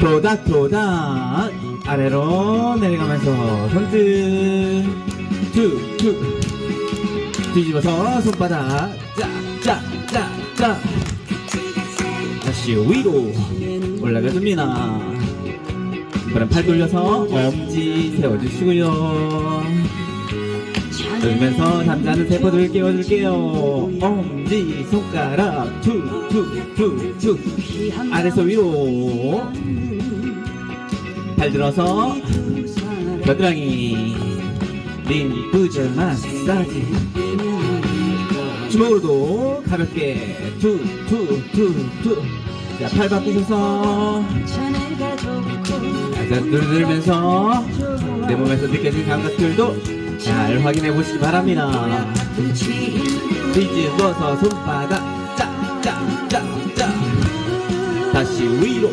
도닥 도닥. 아래로 내려가면서 손등 툭툭 뒤집어서 손바닥. 짝짝짝짝. 다시 위로 올라가줍니다. 이번엔 팔 돌려서 엄지 세워주시고요 돌면서 잠자는 세포들 깨워줄게요. 엄지 손가락 툭툭툭툭. 아래서 위로. 팔 들어서. 겨드랑이. 림프절 마사지. 주먹으로도 가볍게. 툭툭툭툭. 자팔 바꾸셔서. 살짝 들들면서. 내 몸에서 느껴진 감각들도 잘 확인해 보시기 바랍니다. 뒤집어서 손바닥 짝짝짝짝. 다시 위로.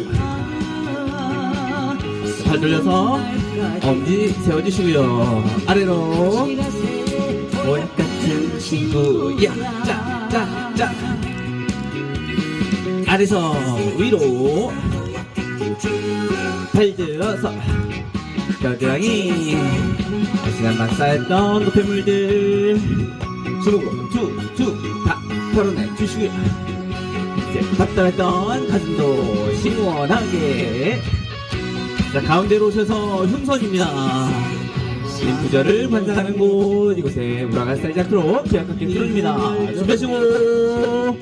팔 돌려서 엄지 세워주시고요. 아래로. 모약 같은 친구야. 짝짝짝. 아래서 위로. 팔 들어서 겨드랑이. 지난번 쌓였던 노폐물들. 주먹으로 툭툭 다 털어내 주시고요. 이제 답답했던 가슴도 시원하게. 자 가운데로 오셔서 흉선입니다 림프절을 관장하는 곳 이곳에 우라가 사이즈 앞으로 기약하게 들어줍니다. 준비하시고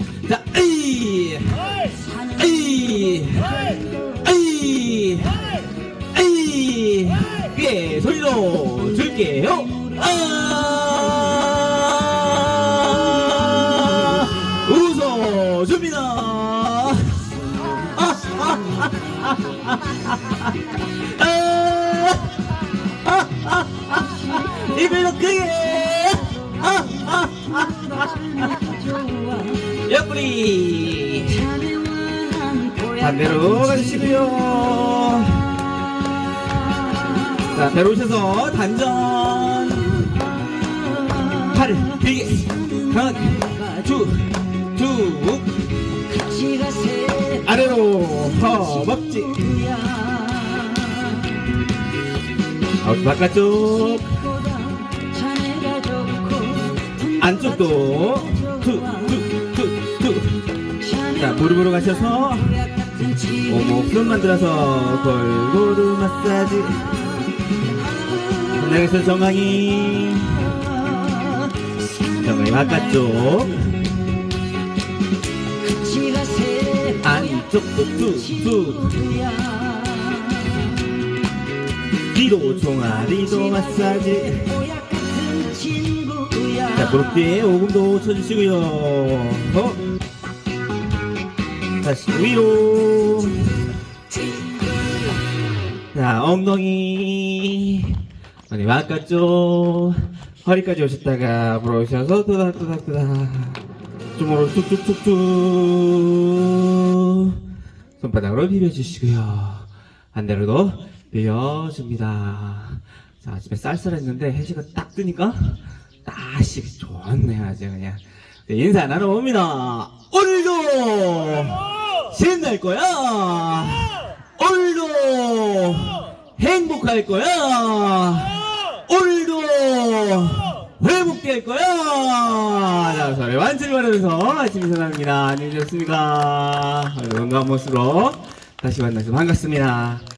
꽤 소리로 줄게요 아 웃어줍니다 입을 크게 옆구리 반대로 가주시고요 자 배로 오셔서 단전. 팔을 길게 강하게 쭉 쭉 아래로 허벅지. 아웃 바깥쪽. 안쪽도 툭 툭 툭 툭 자 무릎으로 가셔서. 오목 손 만들어서 골고루 마사지 여기서 정강이 정강이 바깥쪽 안쪽도 툭툭 뒤로 종아리도 마사지. 자 무릎 뒤에 오금도 쳐주시고요. 어? 다시 위로 자 엉덩이. 아니 바깥쪽. 허리까지 오셨다가 앞으로 오셔서 또닥또닥또닥. 주먹으로 툭툭툭툭. 손바닥으로 비벼주시고요. 반대로도 비벼줍니다. 자 아침에 쌀쌀했는데 해시가 딱 뜨니까 다시 좋네요 아주 그냥. 네, 인사 나눠 봅니다. 오늘도 신날 거야. 오늘도 행복할 거야. 오늘도 회복될 거야. 자 저를 완전히 바라면서 아침 인사합니다. 안녕히 계셨습니까? 건강한 모습으로 다시 만나서 반갑습니다